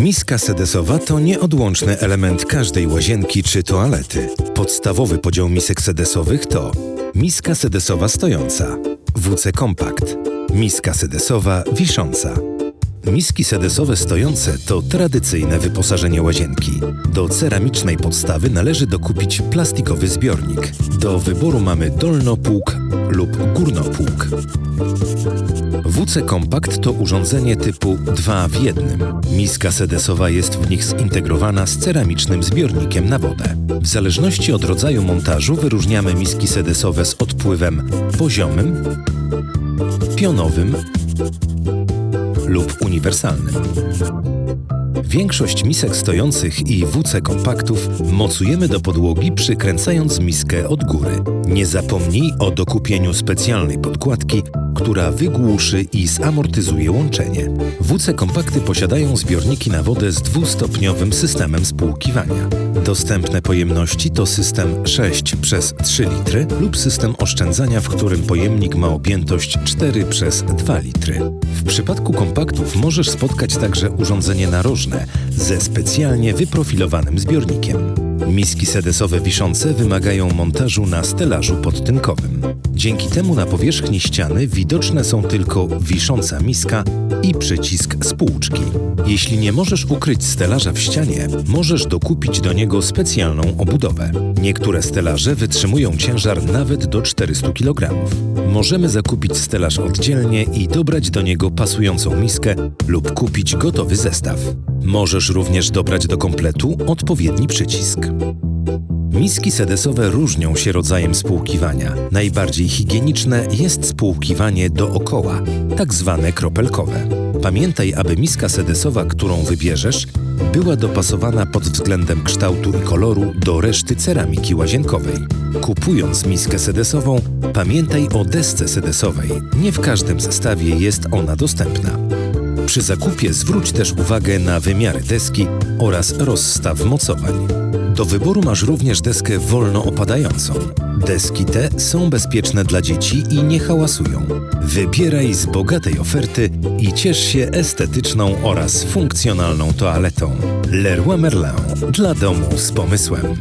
Miska sedesowa to nieodłączny element każdej łazienki czy toalety. Podstawowy podział misek sedesowych to miska sedesowa stojąca, WC Kompakt, miska sedesowa wisząca. Miski sedesowe stojące to tradycyjne wyposażenie łazienki. Do ceramicznej podstawy należy dokupić plastikowy zbiornik. Do wyboru mamy dolnopług lub górnopług. WC Kompakt to urządzenie typu 2 w jednym. Miska sedesowa jest w nich zintegrowana z ceramicznym zbiornikiem na wodę. W zależności od rodzaju montażu wyróżniamy miski sedesowe z odpływem poziomym, pionowym lub uniwersalnym. Większość misek stojących i WC kompaktów mocujemy do podłogi przykręcając miskę od góry. Nie zapomnij o dokupieniu specjalnej podkładki, która wygłuszy i zamortyzuje łączenie. WC kompakty posiadają zbiorniki na wodę z dwustopniowym systemem spłukiwania. Dostępne pojemności to system 6 przez 3 litry lub system oszczędzania, w którym pojemnik ma objętość 4 przez 2 litry. W przypadku kompaktów możesz spotkać także urządzenie narożne ze specjalnie wyprofilowanym zbiornikiem. Miski sedesowe wiszące wymagają montażu na stelażu podtynkowym. Dzięki temu na powierzchni ściany widoczne są tylko wisząca miska i przycisk spłuczki. Jeśli nie możesz ukryć stelaża w ścianie, możesz dokupić do niego specjalną obudowę. Niektóre stelaże wytrzymują ciężar nawet do 400 kg. Możemy zakupić stelaż oddzielnie i dobrać do niego pasującą miskę lub kupić gotowy zestaw. Możesz również dobrać do kompletu odpowiedni przycisk. Miski sedesowe różnią się rodzajem spłukiwania. Najbardziej higieniczne jest spłukiwanie dookoła, tak zwane kropelkowe. Pamiętaj, aby miska sedesowa, którą wybierzesz, była dopasowana pod względem kształtu i koloru do reszty ceramiki łazienkowej. Kupując miskę sedesową, pamiętaj o desce sedesowej. Nie w każdym zestawie jest ona dostępna. Przy zakupie zwróć też uwagę na wymiary deski oraz rozstaw mocowań. Do wyboru masz również deskę wolno opadającą. Deski te są bezpieczne dla dzieci i nie hałasują. Wybieraj z bogatej oferty i ciesz się estetyczną oraz funkcjonalną toaletą. Leroy Merlin dla domu z pomysłem.